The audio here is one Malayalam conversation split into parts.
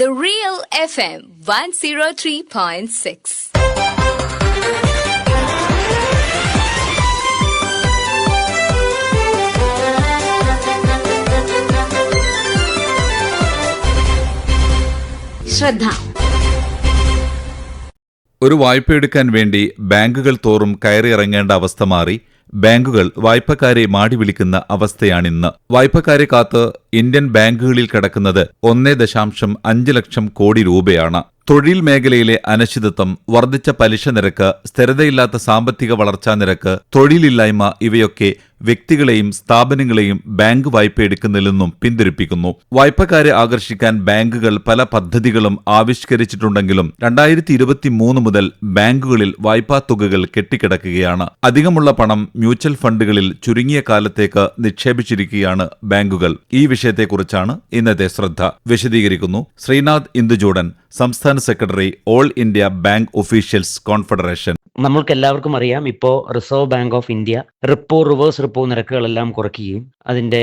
The Real FM 103.6. ശ്രദ്ധ ഒരു വായ്പയെടുക്കാൻ വേണ്ടി ബാങ്കുകൾ തോറും കയറിയിറങ്ങേണ്ട അവസ്ഥ മാറി ബാങ്കുകൾ വായ്പക്കാരെ മാടി വിളിക്കുന്ന അവസ്ഥയാണിന്ന്. വായ്പക്കാരെ കാത്ത് ഇന്ത്യൻ ബാങ്കുകളിൽ കിടക്കുന്നത് ഒന്നേ ദശാംശം അഞ്ച് ലക്ഷം കോടി രൂപയാണ്. തൊഴിൽ മേഖലയിലെ അനിശ്ചിതത്വം വർദ്ധിച്ച പലിശ നിരക്ക് സ്ഥിരതയില്ലാത്ത സാമ്പത്തിക വളർച്ചാ നിരക്ക് തൊഴിലില്ലായ്മ ഇവയൊക്കെ വ്യക്തികളെയും സ്ഥാപനങ്ങളെയും ബാങ്ക് വായ്പ എടുക്കുന്നതിൽ നിന്നും പിന്തിരിപ്പിക്കുന്നു. വായ്പക്കാരെ ആകർഷിക്കാൻ ബാങ്കുകൾ പല പദ്ധതികളും ആവിഷ്കരിച്ചിട്ടുണ്ടെങ്കിലും രണ്ടായിരത്തി ഇരുപത്തിമൂന്ന് മുതൽ ബാങ്കുകളിൽ വായ്പാ തുകകൾ കെട്ടിക്കിടക്കുകയാണ്. അധികമുള്ള പണം മ്യൂച്വൽ ഫണ്ടുകളിൽ ചുരുങ്ങിയ കാലത്തേക്ക് നിക്ഷേപിച്ചിരിക്കുകയാണ് ബാങ്കുകൾ. ഈ വിഷയത്തെക്കുറിച്ചാണ് ഇന്നത്തെ ശ്രദ്ധ. വിശദീകരിക്കുന്നു ശ്രീനാഥ് ഇന്ദുജൂടൻ സംസ്ഥാന secretary all India bank officials confederation. നമ്മൾക്ക് എല്ലാവർക്കും അറിയാം ഇപ്പോ reserve bank of India repo reverse repo നിരക്കുകളെല്ലാം കുറയ്ക്കുകയും അതിന്റെ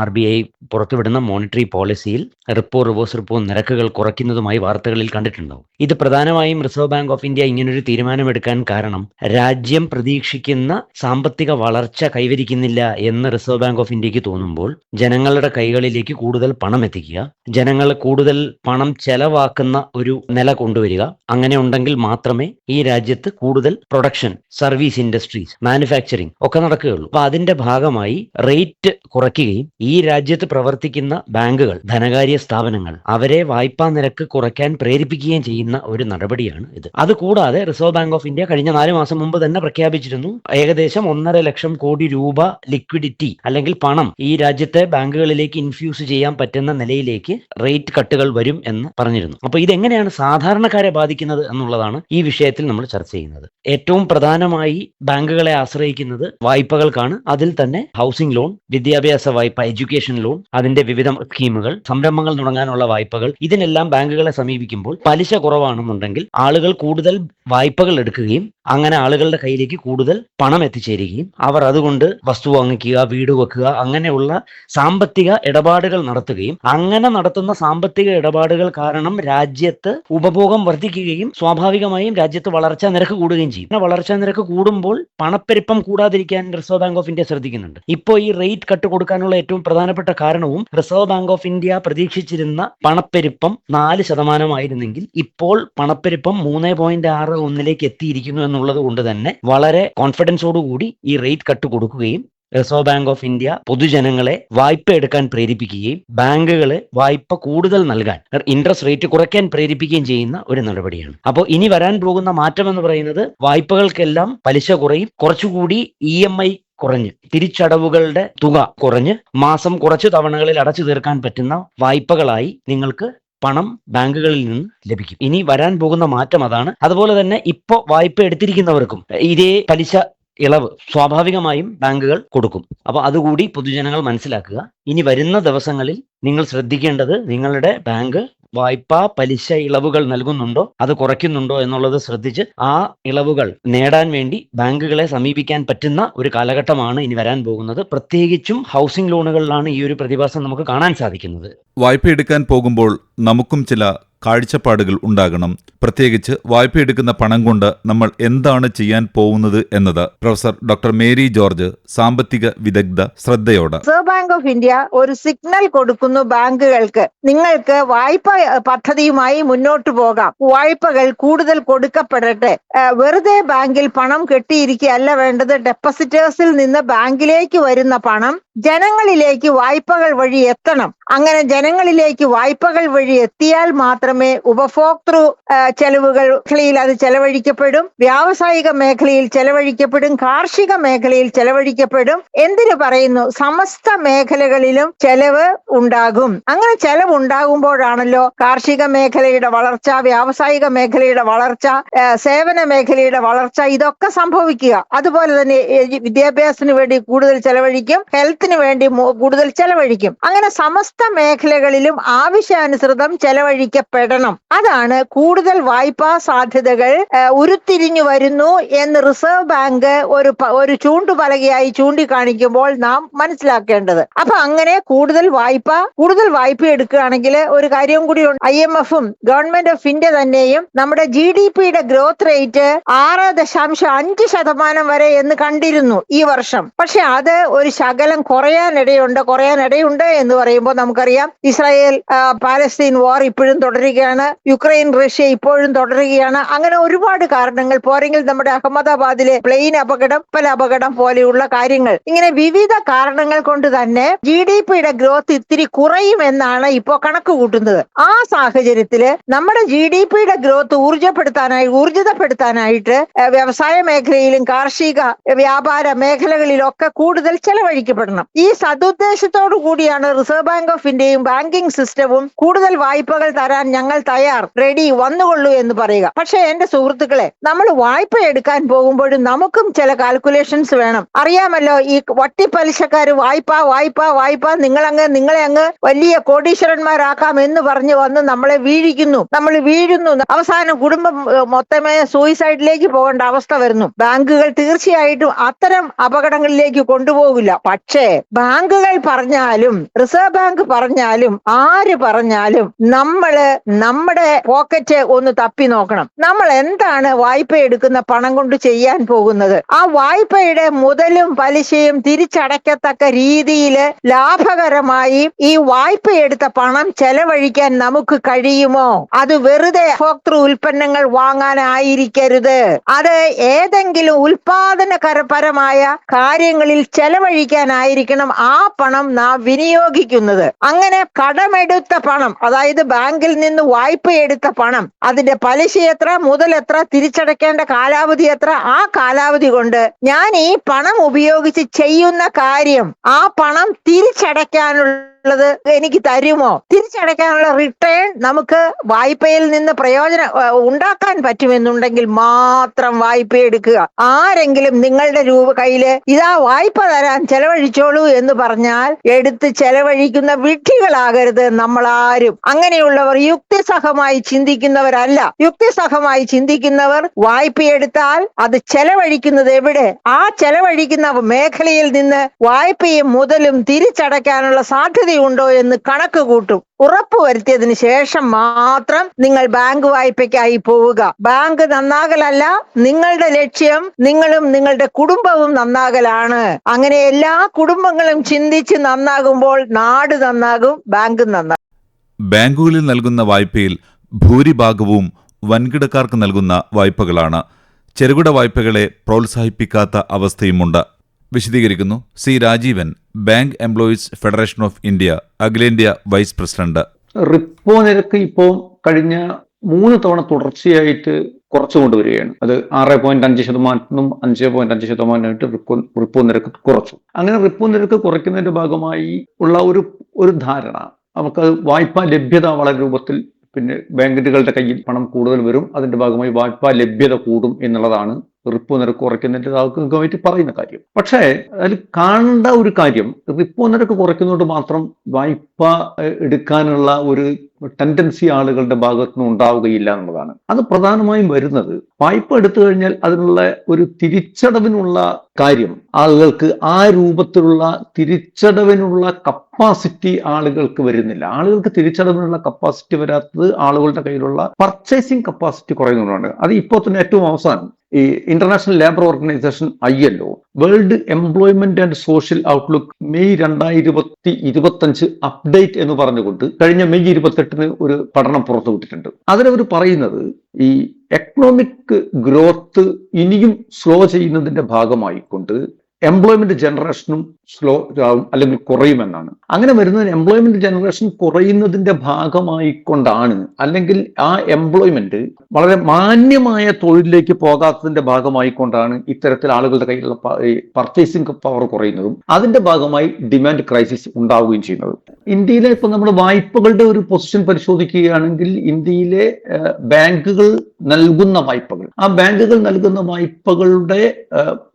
ആർ ബി ഐ പുറത്തുവിടുന്ന മോണിറ്ററി പോളിസിയിൽ റിപ്പോ റിവേഴ്സ് റിപ്പോ നിരക്കുകൾ കുറയ്ക്കുന്നതുമായി വാർത്തകളിൽ കണ്ടിട്ടുണ്ടാവും ഇത് പ്രധാനമായും റിസർവ് ബാങ്ക് ഓഫ് ഇന്ത്യ ഇങ്ങനൊരു തീരുമാനമെടുക്കാൻ കാരണം രാജ്യം പ്രതീക്ഷിക്കുന്ന സാമ്പത്തിക വളർച്ച കൈവരിക്കുന്നില്ല എന്ന് റിസർവ് ബാങ്ക് ഓഫ് ഇന്ത്യയ്ക്ക് തോന്നുമ്പോൾ ജനങ്ങളുടെ കൈകളിലേക്ക് കൂടുതൽ പണം എത്തിക്കുക ജനങ്ങൾ കൂടുതൽ പണം ചെലവാക്കുന്ന ഒരു നില കൊണ്ടുവരിക അങ്ങനെ ഉണ്ടെങ്കിൽ മാത്രമേ ഈ രാജ്യത്ത് കൂടുതൽ പ്രൊഡക്ഷൻ സർവീസ് ഇൻഡസ്ട്രീസ് മാനുഫാക്ചറിങ് ഒക്കെ നടക്കുകയുള്ളൂ. അപ്പൊ അതിന്റെ ഭാഗമായി റേറ്റ് കുറയ്ക്കുകയും ഈ രാജ്യത്ത് പ്രവർത്തിക്കുന്ന ബാങ്കുകൾ ധനകാര്യ സ്ഥാപനങ്ങൾ അവരെ വായ്പാ നിരക്ക് കുറയ്ക്കാൻ പ്രേരിപ്പിക്കുകയും ചെയ്യുന്ന ഒരു നടപടിയാണ് ഇത്. അതുകൂടാതെ റിസർവ് ബാങ്ക് ഓഫ് ഇന്ത്യ കഴിഞ്ഞ നാല് മാസം മുമ്പ് തന്നെ പ്രഖ്യാപിച്ചിരുന്നു ഏകദേശം ഒന്നര ലക്ഷം കോടി രൂപ ലിക്വിഡിറ്റി അല്ലെങ്കിൽ പണം ഈ രാജ്യത്തെ ബാങ്കുകളിലേക്ക് ഇൻഫ്യൂസ് ചെയ്യാൻ പറ്റുന്ന നിലയിലേക്ക് റേറ്റ് കട്ടുകൾ വരും എന്ന് പറഞ്ഞിരുന്നു. അപ്പൊ ഇതെങ്ങനെയാണ് സാധാരണക്കാരെ ബാധിക്കുന്നത് എന്നുള്ളതാണ് ഈ വിഷയത്തിൽ നമ്മൾ ചർച്ച ചെയ്യുന്നത്. ഏറ്റവും പ്രധാനമായി ബാങ്കുകളെ ആശ്രയിക്കുന്നത് വായ്പകൾക്കാണ്. അതിൽ തന്നെ ഹൗസിംഗ് ലോൺ വിദ്യാഭ്യാസ വായ്പ എഡ്യൂക്കേഷൻ ലോൺ അതിന്റെ വിവിധ സ്കീമുകൾ സംരംഭങ്ങൾ തുടങ്ങാനുള്ള വായ്പകൾ ഇതിനെല്ലാം ബാങ്കുകളെ സമീപിക്കുമ്പോൾ പലിശ കുറവാണെന്നുണ്ടെങ്കിൽ ആളുകൾ കൂടുതൽ വായ്പകൾ എടുക്കുകയും അങ്ങനെ ആളുകളുടെ കയ്യിലേക്ക് കൂടുതൽ പണം എത്തിച്ചേരുകയും അവർ അതുകൊണ്ട് വസ്തു വാങ്ങിക്കുക വീട് വെക്കുക അങ്ങനെയുള്ള സാമ്പത്തിക ഇടപാടുകൾ നടത്തുകയും അങ്ങനെ നടത്തുന്ന സാമ്പത്തിക ഇടപാടുകൾ കാരണം രാജ്യത്ത് ഉപഭോഗം വർദ്ധിക്കുകയും സ്വാഭാവികമായും രാജ്യത്ത് വളർച്ചാ നിരക്ക് കൂടുകയും ചെയ്യും. അങ്ങനെ വളർച്ചാ നിരക്ക് കൂടുമ്പോൾ പണപ്പെരുപ്പം കൂടാതിരിക്കാൻ റിസർവ് ബാങ്ക് ഓഫ് ഇന്ത്യ ശ്രദ്ധിക്കുന്നുണ്ട്. ഇപ്പോൾ ഈ റേറ്റ് കട്ട് കൊടുക്കാനുള്ള പ്രധാനപ്പെട്ട കാരണവും റിസർവ് ബാങ്ക് ഓഫ് ഇന്ത്യ പ്രതീക്ഷിച്ചിരുന്ന പണപ്പെരുപ്പം നാല് ശതമാനമായിരുന്നെങ്കിൽ ഇപ്പോൾ പണപ്പെരുപ്പം മൂന്ന് പോയിന്റ് ആറ് ഒന്നിലേക്ക് എത്തിയിരിക്കുന്നു എന്നുള്ളത് കൊണ്ട് തന്നെ വളരെ കോൺഫിഡൻസോടുകൂടി ഈ റേറ്റ് കട്ട് കൊടുക്കുകയും റിസർവ് ബാങ്ക് ഓഫ് ഇന്ത്യ പൊതുജനങ്ങളെ വായ്പ എടുക്കാൻ പ്രേരിപ്പിക്കുകയും ബാങ്കുകളെ വായ്പ കൂടുതൽ നൽകാൻ ഇൻട്രസ്റ്റ് റേറ്റ് കുറയ്ക്കാൻ പ്രേരിപ്പിക്കുകയും ചെയ്യുന്ന ഒരു നടപടിയാണ്. അപ്പോൾ ഇനി വരാൻ പോകുന്ന മാറ്റം എന്ന് പറയുന്നത് വായ്പകൾക്കെല്ലാം പലിശ കുറയും. കുറച്ചുകൂടി ഇ എം ഐ കുറഞ്ഞ്. തിരിച്ചടവുകളുടെ തുക കുറഞ്ഞ് മാസം കുറച്ച് തവണകളിൽ അടച്ചു തീർക്കാൻ പറ്റുന്ന വായ്പകളായി നിങ്ങൾക്ക് പണം ബാങ്കുകളിൽ നിന്ന് ലഭിക്കും. ഇനി വരാൻ പോകുന്ന മാറ്റം അതാണ്. അതുപോലെ തന്നെ ഇപ്പോൾ വായ്പ എടുത്തിരിക്കുന്നവർക്കും ഇതേ പലിശ ഇളവ് സ്വാഭാവികമായും ബാങ്കുകൾ കൊടുക്കും. അപ്പൊ അതുകൂടി പൊതുജനങ്ങൾ മനസ്സിലാക്കുക. ഇനി വരുന്ന ദിവസങ്ങളിൽ നിങ്ങൾ ശ്രദ്ധിക്കേണ്ടത് നിങ്ങളുടെ ബാങ്ക് വായ്പാ പലിശ ഇളവുകൾ നൽകുന്നുണ്ടോ? അത് കുറയ്ക്കുന്നുണ്ടോ എന്നുള്ളത് ശ്രദ്ധിച്ച് ആ ഇളവുകൾ നേടാൻ വേണ്ടി ബാങ്കുകളെ സമീപിക്കാൻ പറ്റുന്ന ഒരു കാലഘട്ടമാണ് ഇനി വരാൻ പോകുന്നത്. പ്രത്യേകിച്ചും ഹൗസിംഗ് ലോണുകളിലാണ് ഈ ഒരു പ്രതിഭാസം നമുക്ക് കാണാൻ സാധിക്കുന്നത്. വായ്പ എടുക്കാൻ പോകുമ്പോൾ നമുക്കും ചില കാഴ്ചപ്പാടുകൾ ഉണ്ടാകണം. പ്രത്യേകിച്ച് വായ്പ എടുക്കുന്ന പണം കൊണ്ട് നമ്മൾ എന്താണ് ചെയ്യാൻ പോകുന്നത് എന്നത് പ്രൊഫസർ ഡോക്ടർ മേരി ജോർജ് സാമ്പത്തിക വിദഗ്ധ ശ്രദ്ധയോടെ. റിസർവ് ബാങ്ക് ഓഫ് ഇന്ത്യ ഒരു സിഗ്നൽ കൊടുക്കുന്നു ബാങ്കുകൾക്ക്. നിങ്ങൾക്ക് വായ്പ പദ്ധതിയുമായി മുന്നോട്ട് പോകാം. വായ്പകൾ കൂടുതൽ കൊടുക്കപ്പെടട്ടെ. വെറുതെ ബാങ്കിൽ പണം കെട്ടിയിരിക്കുകയല്ല വേണ്ടത്. ഡെപ്പോസിറ്റേഴ്സിൽ നിന്ന് ബാങ്കിലേക്ക് വരുന്ന പണം ജനങ്ങളിലേക്ക് വായ്പകൾ വഴി എത്തണം. അങ്ങനെ ജനങ്ങളിലേക്ക് വായ്പകൾ വഴി എത്തിയാൽ മാത്രമേ ഉപഭോക്തൃ ചെലവുകൾ മേഖലയിൽ അത് ചെലവഴിക്കപ്പെടും. വ്യാവസായിക മേഖലയിൽ ചെലവഴിക്കപ്പെടും. കാർഷിക മേഖലയിൽ ചെലവഴിക്കപ്പെടും. എന്തിനു പറയുന്നു? സമസ്ത മേഖലകളിലും ചെലവ് ഉണ്ടാകും. അങ്ങനെ ചെലവ് ഉണ്ടാകുമ്പോഴാണല്ലോ കാർഷിക മേഖലയുടെ വളർച്ച വ്യാവസായിക മേഖലയുടെ വളർച്ച സേവന മേഖലയുടെ വളർച്ച ഇതൊക്കെ സംഭവിക്കുക. അതുപോലെ തന്നെ വിദ്യാഭ്യാസത്തിന് വേണ്ടി കൂടുതൽ ചെലവഴിക്കും. ഹെൽത്ത് രാജ്യത്തിന് വേണ്ടി കൂടുതൽ ചെലവഴിക്കും. അങ്ങനെ സമസ്ത മേഖലകളിലും ആവശ്യാനുസൃതം ചെലവഴിക്കപ്പെടണം. അതാണ് കൂടുതൽ വായ്പാ സാധ്യതകൾ ഉരുത്തിരിഞ്ഞു വരുന്നു എന്ന് റിസർവ് ബാങ്ക് ഒരു ഒരു ചൂണ്ടുപലകയായി ചൂണ്ടിക്കാണിക്കുമ്പോൾ നാം മനസ്സിലാക്കേണ്ടത്. അപ്പൊ അങ്ങനെ കൂടുതൽ വായ്പ കൂടുതൽ വായ്പ എടുക്കുകയാണെങ്കിൽ ഒരു കാര്യം കൂടി ഐ എം എഫും ഗവൺമെന്റ് ഓഫ് ഇന്ത്യ തന്നെയും നമ്മുടെ ജി ഡി പിയുടെ ഗ്രോത്ത് റേറ്റ് ആറ് ദശാംശം അഞ്ച് ശതമാനം വരെ എന്ന് കണ്ടിരുന്നു ഈ വർഷം. പക്ഷെ അത് ഒരു ശകലം കുറയാനിടയുണ്ട് കുറയാനിടയുണ്ട് എന്ന് പറയുമ്പോൾ നമുക്കറിയാം ഇസ്രായേൽ പാലസ്തീൻ വാർ ഇപ്പോഴും തുടരുകയാണ് യുക്രൈൻ റഷ്യ ഇപ്പോഴും തുടരുകയാണ്. അങ്ങനെ ഒരുപാട് കാരണങ്ങൾ പോരെങ്കിൽ നമ്മുടെ അഹമ്മദാബാദിലെ പ്ലെയിൻ അപകടം പല അപകടം പോലെയുള്ള കാര്യങ്ങൾ. ഇങ്ങനെ വിവിധ കാരണങ്ങൾ കൊണ്ട് തന്നെ ജി ഡി പിയുടെ ഗ്രോത്ത് ഇത്തിരി കുറയുമെന്നാണ് ഇപ്പോൾ കണക്ക് കൂട്ടുന്നത്. ആ സാഹചര്യത്തിൽ നമ്മുടെ ജി ഡി പിയുടെ ഗ്രോത്ത് ഊർജപ്പെടുത്താനായി ഊർജിതപ്പെടുത്താനായിട്ട് വ്യവസായ മേഖലയിലും കാർഷിക വ്യാപാര മേഖലകളിലൊക്കെ കൂടുതൽ ചെലവഴിക്കപ്പെടണം. ഈ സതുദ്ദേശത്തോടു കൂടിയാണ് റിസർവ് ബാങ്ക് ഓഫ് ഇന്ത്യയും ബാങ്കിംഗ് സിസ്റ്റവും കൂടുതൽ വായ്പകൾ തരാൻ ഞങ്ങൾ തയ്യാർ. റെഡി വന്നുകൊള്ളൂ എന്ന് പറയുക. പക്ഷെ എന്റെ സുഹൃത്തുക്കളെ നമ്മൾ വായ്പ എടുക്കാൻ പോകുമ്പോഴും നമുക്കും ചില കാൽക്കുലേഷൻസ് വേണം. അറിയാമല്ലോ ഈ വട്ടിപ്പലിശക്കാർ വായ്പ വായ്പ വായ്പ നിങ്ങളങ്ങ് നിങ്ങളെ അങ്ങ് വലിയ കോടീശ്വരന്മാരാക്കാം എന്ന് പറഞ്ഞു വന്ന് നമ്മളെ വീഴിക്കുന്നു. നമ്മൾ വീഴുന്നു. അവസാനം കുടുംബം മൊത്തമേ സൂയിസൈഡിലേക്ക് പോകേണ്ട അവസ്ഥ വരുന്നു. ബാങ്കുകൾ തീർച്ചയായിട്ടും അത്തരം അപകടങ്ങളിലേക്ക് കൊണ്ടുപോകില്ല. പക്ഷേ ബാങ്കുകൾ പറഞ്ഞാലും റിസർവ് ബാങ്ക് പറഞ്ഞാലും ആര് പറഞ്ഞാലും നമ്മൾ നമ്മുടെ പോക്കറ്റ് ഒന്ന് തപ്പി നോക്കണം. നമ്മൾ എന്താണ് വായ്പ എടുക്കുന്ന പണം കൊണ്ട് ചെയ്യാൻ പോകുന്നത്? ആ വായ്പയുടെ മുതലും പലിശയും തിരിച്ചടയ്ക്കത്തക്ക രീതിയിൽ ലാഭകരമായി ഈ വായ്പ എടുത്ത പണം ചെലവഴിക്കാൻ നമുക്ക് കഴിയുമോ? അത് വെറുതെ ഉപഭോക്തൃ ഉൽപ്പന്നങ്ങൾ വാങ്ങാനായിരിക്കരുത്. അത് ഏതെങ്കിലും ഉൽപാദനകരപരമായ കാര്യങ്ങളിൽ ചെലവഴിക്കാനായിരിക്കണം ആ പണം നാം വിനിയോഗിക്കുന്നത്. അങ്ങനെ കടമെടുത്ത പണം അതായത് ബാങ്കിൽ നിന്ന് വായ്പ എടുത്ത പണം അതിന്റെ പലിശ എത്ര മുതൽ എത്ര തിരിച്ചടയ്ക്കേണ്ട കാലാവധി എത്ര ആ കാലാവധി കൊണ്ട് ഞാൻ ഈ പണം ഉപയോഗിച്ച് ചെയ്യുന്ന കാര്യം ആ പണം തിരിച്ചടയ്ക്കാനുള്ളത് എനിക്ക് തരുമോ? തിരിച്ചടയ്ക്കാനുള്ള റിട്ടേൺ നമുക്ക് വായ്പയിൽ നിന്ന് പ്രയോജനം ഉണ്ടാക്കാൻ പറ്റുമെന്നുണ്ടെങ്കിൽ മാത്രം വായ്പ എടുക്കുക. ആരെങ്കിലും നിങ്ങളുടെ രൂപ കയ്യിൽ ഇതാ വായ്പ തരാൻ ചെലവഴിച്ചോളൂ എന്ന് പറഞ്ഞാൽ എടുത്ത് ചെലവഴിക്കുന്ന വിഡ്ഢികളാകരുത് നമ്മൾ ആരും അങ്ങനെയുള്ളവർ യുക്തിസഹമായി ചിന്തിക്കുന്നവരല്ല. യുക്തിസഹമായി ചിന്തിക്കുന്നവർ വായ്പയെടുത്താൽ അത് ചെലവഴിക്കുന്നത് എവിടെ? ആ ചെലവഴിക്കുന്ന മേഖലയിൽ നിന്ന് വായ്പയും മുതലും തിരിച്ചടയ്ക്കാനുള്ള സാധ്യതയുണ്ടോ എന്ന് കണക്ക് കൂട്ടും. ഉറപ്പുവരുത്തിയതിനു ശേഷം മാത്രം നിങ്ങൾ ബാങ്ക് വായ്പയ്ക്കായി പോവുക. ബാങ്ക് നന്നാകലല്ല നിങ്ങളുടെ ലക്ഷ്യം നിങ്ങളും നിങ്ങളുടെ കുടുംബവും നന്നാകലാണ്. അങ്ങനെ എല്ലാ കുടുംബങ്ങളും ചിന്തിച്ച് നന്നാകുമ്പോൾ നാട് നന്നാകും ബാങ്ക് നന്നാകും. ബാങ്കുകളിൽ നൽകുന്ന വായ്പയിൽ ഭൂരിഭാഗവും വൻകിടക്കാർക്ക് നൽകുന്ന വായ്പകളാണ്. ചെറുകിട വായ്പകളെ പ്രോത്സാഹിപ്പിക്കാത്ത അവസ്ഥയുമുണ്ട്. വിശദീകരിക്കുന്നു. C. Rajeevan bank employees federation of India അഖിലേന്ത്യാ വൈസ് പ്രസിഡന്റ്. റിപ്പോ നിരക്ക് ഇപ്പോൾ കഴിഞ്ഞ മൂന്ന് തവണ തുടർച്ചയായിട്ട് കുറച്ചു കൊണ്ടുവരികയാണ്. അത് ആറ് പോയിന്റ് അഞ്ച് ശതമാനത്തിനും അഞ്ച് പോയിന്റ് അഞ്ച് ശതമാനമായിട്ട് റിപ്പോ റിപ്പോ നിരക്ക് കുറച്ചു. അങ്ങനെ റിപ്പോ നിരക്ക് കുറയ്ക്കുന്നതിന്റെ ഭാഗമായി ഉള്ള ഒരു ഒരു ധാരണ നമുക്ക് വായ്പാ ലഭ്യത വളരെ രൂപത്തിൽ പിന്നെ ബാങ്കുകളുടെ കയ്യിൽ പണം കൂടുതൽ വരും. അതിന്റെ ഭാഗമായി വായ്പാ ലഭ്യത കൂടും എന്നുള്ളതാണ് റിപ്പോ നിരക്ക് കുറയ്ക്കുന്നതിന്റെ ഭാഗമായിട്ട് പറയുന്ന കാര്യം. പക്ഷേ അതിൽ കാണേണ്ട ഒരു കാര്യം റിപ്പോ നിരക്ക് കുറയ്ക്കുന്നതുകൊണ്ട് മാത്രം വായ്പ എടുക്കാനുള്ള ഒരു ടെൻഡൻസി ആളുകളുടെ ഭാഗത്തു നിന്ന് ഉണ്ടാവുകയില്ല എന്നുള്ളതാണ്. അത് പ്രധാനമായും വരുന്നത് വായ്പ എടുത്തു കഴിഞ്ഞാൽ അതിനുള്ള ഒരു തിരിച്ചടവിനുള്ള കാര്യം ആളുകൾക്ക് ആ രൂപത്തിലുള്ള തിരിച്ചടവിനുള്ള കപ്പാസിറ്റി ആളുകൾക്ക് വരുന്നില്ല. ആളുകൾക്ക് തിരിച്ചടവിനുള്ള കപ്പാസിറ്റി വരാത്തത് ആളുകളുടെ കയ്യിലുള്ള പർച്ചേസിംഗ് കപ്പാസിറ്റി കുറയുന്നതുകൊണ്ടാണ്. അത് ഇപ്പോൾ തന്നെ ഏറ്റവും അവസാനം. ഈ international labour organisation I L O world employment and social outlook May രണ്ടായിരത്തി ഇരുപത്തഞ്ച് അപ്ഡേറ്റ് എന്ന് പറഞ്ഞുകൊണ്ട് കഴിഞ്ഞ മെയ് ഇരുപത്തെട്ടിന് ഒരു പഠനം പുറത്തുവിട്ടിട്ടുണ്ട്. അതിലവർ പറയുന്നത് ഈ എക്കണോമിക് ഗ്രോത്ത് ഇനിയും സ്ലോ ചെയ്യുന്നതിന്റെ ഭാഗമായിക്കൊണ്ട് എംപ്ലോയ്മെന്റ് ജനറേഷനും സ്ലോ ആവും അല്ലെങ്കിൽ കുറയുമെന്നാണ് അങ്ങനെ വരുന്നതിന് എംപ്ലോയ്മെന്റ് ജനറേഷൻ കുറയുന്നതിന്റെ ഭാഗമായിക്കൊണ്ടാണ്. അല്ലെങ്കിൽ ആ എംപ്ലോയ്മെന്റ് വളരെ മാന്യമായ തൊഴിലിലേക്ക് പോകാത്തതിന്റെ ഭാഗമായിക്കൊണ്ടാണ് ഇത്തരത്തിൽ ആളുകളുടെ കയ്യിലുള്ള പർച്ചേസിംഗ് പവർ കുറയുന്നതും അതിന്റെ ഭാഗമായി ഡിമാൻഡ് ക്രൈസിസ് ഉണ്ടാവുകയും ചെയ്യുന്നത്. ഇന്ത്യയിലെ ഇപ്പൊ നമ്മൾ വായ്പകളുടെ ഒരു പൊസിഷൻ പരിശോധിക്കുകയാണെങ്കിൽ ഇന്ത്യയിലെ ബാങ്കുകൾ നൽകുന്ന വായ്പകൾ ആ ബാങ്കുകൾ നൽകുന്ന വായ്പകളുടെ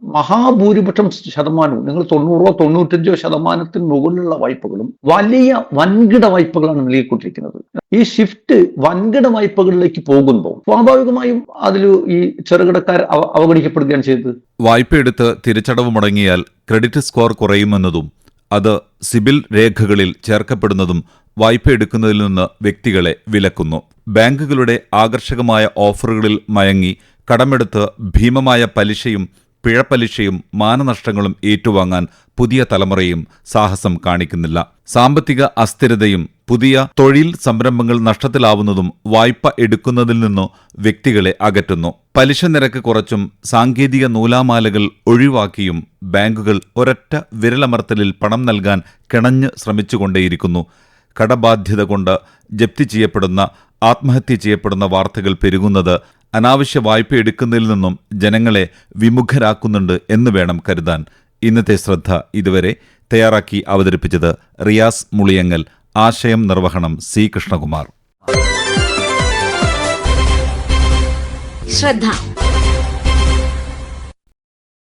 മഹാഭൂരിപക്ഷം ശതമാനവും നിങ്ങൾ തൊണ്ണൂറോ തൊണ്ണൂറ്റഞ്ചോ ശതമാനത്തിന് മുകളിലുള്ള വായ്പകളും വലിയ വൻകിട വായ്പകളാണ് നൽകിക്കൊണ്ടിരിക്കുന്നത്. ഈ ഷിഫ്റ്റ് വൻകിട വായ്പകളിലേക്ക് പോകുമ്പോൾ സ്വാഭാവികമായും അതിൽ ഈ ചെറുകിടക്കാർ അവ- അവഗണിക്കപ്പെടുകയാണ് ചെയ്തത്. വായ്പയെടുത്ത് തിരിച്ചടവ് മുടങ്ങിയാൽ ക്രെഡിറ്റ് സ്കോർ കുറയുമെന്നതും അത് സിബിൽ രേഖകളിൽ ചേർക്കപ്പെടുന്നതും വായ്പ എടുക്കുന്നതിൽ നിന്ന് വ്യക്തികളെ വിലക്കുന്നു. ബാങ്കുകളുടെ ആകർഷകമായ ഓഫറുകളിൽ മയങ്ങി കടമെടുത്ത് ഭീമമായ പലിശയും പിഴപ്പലിശയും മാനനഷ്ടങ്ങളും ഏറ്റുവാങ്ങാൻ പുതിയ തലമുറയും സാഹസം കാണിക്കുന്നില്ല. സാമ്പത്തിക അസ്ഥിരതയും പുതിയ തൊഴിൽ സംരംഭങ്ങൾ നഷ്ടത്തിലാവുന്നതും വായ്പ എടുക്കുന്നതിൽ നിന്നു വ്യക്തികളെ അകറ്റുന്നു. പലിശ നിരക്ക് കുറച്ചും സാങ്കേതിക നൂലാമാലകൾ ഒഴിവാക്കിയും ബാങ്കുകൾ ഒരൊറ്റ വിരലമർത്തലിൽ പണം നൽകാൻ കിണഞ്ഞ് ശ്രമിച്ചുകൊണ്ടേയിരിക്കുന്നു. കടബാധ്യത കൊണ്ട് ജപ്തി ചെയ്യപ്പെടുന്ന ആത്മഹത്യ ചെയ്യപ്പെടുന്ന വാർത്തകൾ പെരുകുന്നത് അനാവശ്യ വായ്പ എടുക്കുന്നതിൽ നിന്നും ജനങ്ങളെ വിമുഖരാക്കുന്നുണ്ട് എന്ന് വേണം കരുതാൻ. ഇന്നത്തെ ശ്രദ്ധ ഇതുവരെ തയ്യാറാക്കി അവതരിപ്പിച്ചത് റിയാസ് മുളിയങ്ങൽ. ആശയം നിർവഹണം സി. കൃഷ്ണകുമാർ. ശ്രദ്ധ.